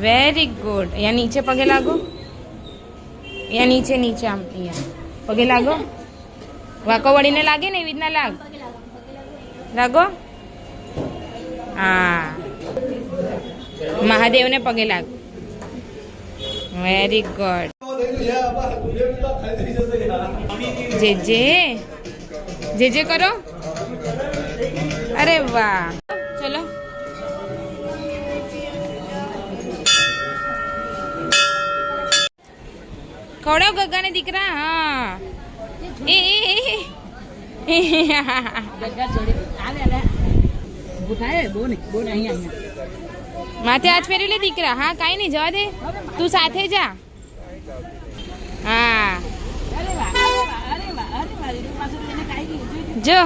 Very good યા નીચે પગે લાગો યા નીચે નીચે આમ પગે લાગો વાકો વળીને લાગે ને એવી રીતના લાગ લાગો હા મહાદેવને પગે લાગ વેરી ગુડ જે જે જે જે કરો અરે વાહ. ચલો. ખવડાવ ગગાને દીકરા હા. એ એ, એ, એ. માથે હાથ ફેરી લે દીકરા હા કાંઈ નહીં જવા દે. તું સાથે જા. હા. જો.